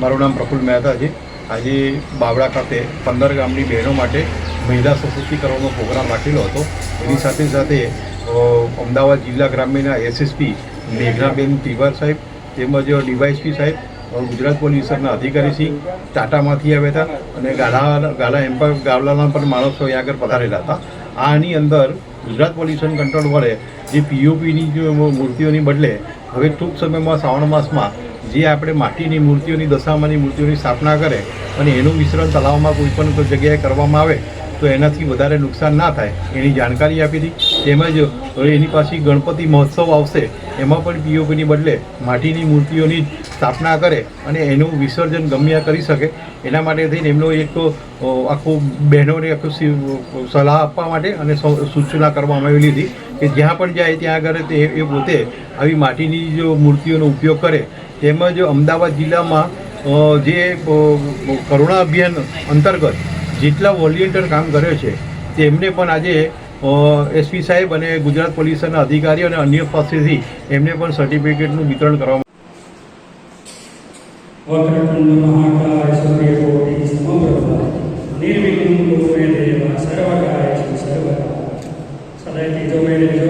મારું નામ પ્રફુલ મહેતા છે. આજે બાવળા ખાતે પંદર ગામની બહેનો માટે મહિલા સશક્તિકરણનો પ્રોગ્રામ રાખેલો હતો. એની સાથે સાથે અમદાવાદ જિલ્લા ગ્રામ્યના એસએસપી મેઘનાબેન તિવાર સાહેબ તેમજ ડીવાયસપી સાહેબ ગુજરાત પોલીસના અધિકારી શ્રી ટાટામાંથી આવ્યા હતા અને ગાલા ગાલા પણ ગાવલાના પણ માણસો અહીંયા આગળ પધારેલા હતા. આની અંદર ગુજરાત પોલ્યુશન કંટ્રોલ વડે જે પીઓપીની જે મૂર્તિઓની બદલે હવે ટૂંક સમયમાં શ્રાવણ માસમાં જે આપણે માટીની મૂર્તિઓની, દશામાની મૂર્તિઓની સ્થાપના કરે અને એનું મિશ્રણ તળાવમાં કોઈ પણ જગ્યાએ કરવામાં આવે, તો એનાથી વધારે નુકસાન ના થાય, એની જાણકારી આપી હતી. તેમજ એની પાછી ગણપતિ મહોત્સવ આવશે, એમાં પણ પીઓપીની બદલે માટીની મૂર્તિઓની સ્થાપના કરે અને એનું વિસર્જન ગમ્યા કરી શકે. એના માટે થઈને એમનો એક આખું બહેનોને આખું સલાહ આપવા માટે અને સૂચના કરવામાં આવેલી હતી. કે જ્યાં પણ જાય ત્યાં આગળ તે એ પોતે આવી માટીની જો મૂર્તિઓનો ઉપયોગ કરે, તેમજ અમદાવાદ જિલ્લામાં જે કરુણા અભિયાન અંતર્ગત જેટલા વોલિયન્ટર કામ કરે છે, તેમને પણ આજે એસપી સાહેબ અને ગુજરાત પોલીસના અધિકારીઓ અને અન્ય પાસેથી એમને પણ સર્ટિફિકેટનું વિતરણ કરવામાં Amen.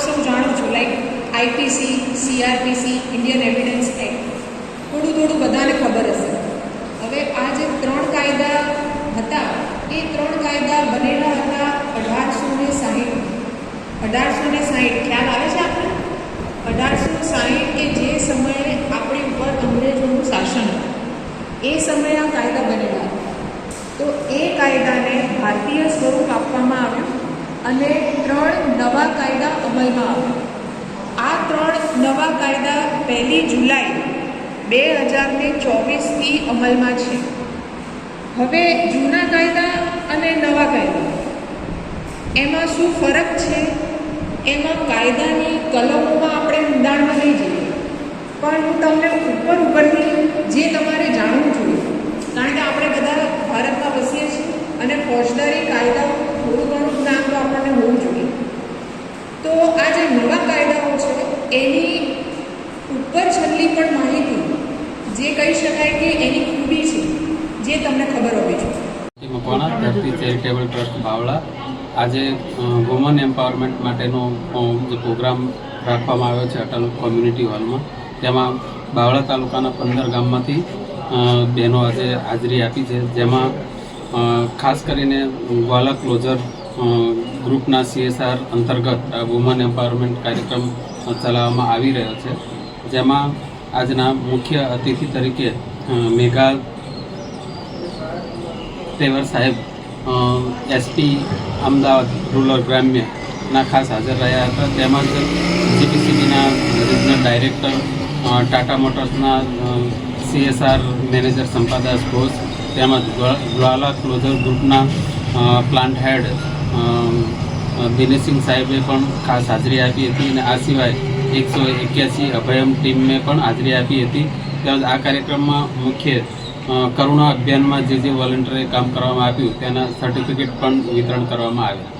આપ સૌ જાણો છો like IPC CrPC Indian evidence act થોડું થોડું બધાને ખબર હશે. હવે આ જે ત્રણ કાયદા હતા, એ ત્રણ કાયદા બનેલા હતા અઢારસો ને સાહીઠ. અઢારસો ને સાહીઠ, ખ્યાલ આવે છે આપણે અઢારસો સાહીઠ કે જે સમયે આપણી ઉપર અંગ્રેજોનું શાસન હતું. એ સમયે આ કાયદા બનેલા હતા તો એ કાયદાને ભારતીય સ્વરૂપ આપવામાં આવ્યું અને ત્રણ નવા કાયદા અમલમાં આવ્યા આ ત્રણ નવા કાયદા પહેલી જુલાઈ બે હજાર ને ચોવીસથી અમલમાં છે. હવે જૂના કાયદા અને નવા કાયદા. એમાં શું ફરક છે? એમાં કાયદાની કલમોમાં આપણે ઊંડાણમાં નહીં જઈએ. પણ હું તમને ઉપર ઉપરથી જે તમારે જાણવું જોઈએ કારણ કે આપણે બધા ભારતમાં વસીએ છીએ અને ફોજદારી કાયદાઓ થોડું ઘણું જ્ઞાન તો આપણને હોવું જોઈએ તો આ જે નવા કાયદાઓ છે, એની ઉપર છેલ્લી પણ માહિતી જે કહી શકાય કે એની ખૂબી છે, જે તમને ખબર હોવી જોઈએ. મકવાણા ધરતી ચેરિટેબલ ટ્રસ્ટ, બાવળા. આજે વુમન એમ્પાવરમેન્ટ માટેનો જે પ્રોગ્રામ રાખવામાં આવ્યો છે અટલ કોમ્યુનિટી હોલમાં તેમાં બાવળા તાલુકાના પંદર ગામમાંથી બહેનો આજે હાજરી આપી છે. જેમાં ખાસ કરીને ગ્વાલા ક્લોઝર ગ્રુપના સીએસઆર અંતર્ગત વુમન એમ્પાવરમેન્ટ કાર્યક્રમ ચલાવવામાં આવી રહ્યો છે. જેમાં આજના મુખ્ય અતિથિ તરીકે મેઘા તેવર સાહેબ એસપી અમદાવાદ રૂરલ ગ્રામ્યના ખાસ હાજર રહ્યા હતા. તેમજ જીપીસીબીના રિજનલ ડાયરેક્ટર ટાટા મોટર્સના સીએસઆર મેનેજર સંપાદાસ ઘોષ તેમજ જ્વાલા ક્લોઝર ગ્રુપના પ્લાન્ટ હેડ દિનેશસિંહ સાહેબે પણ ખાસ હાજરી આપી હતી અને આ સિવાય એકસો એક્યાસી અભયમ ટીમને પણ હાજરી આપી હતી. તેમજ આ કાર્યક્રમમાં મુખ્ય કરુણા અભિયાનમાં જે જે વોલેન્ટરે કામ કરવામાં આવ્યું તેના સર્ટિફિકેટ પણ વિતરણ કરવામાં આવ્યા.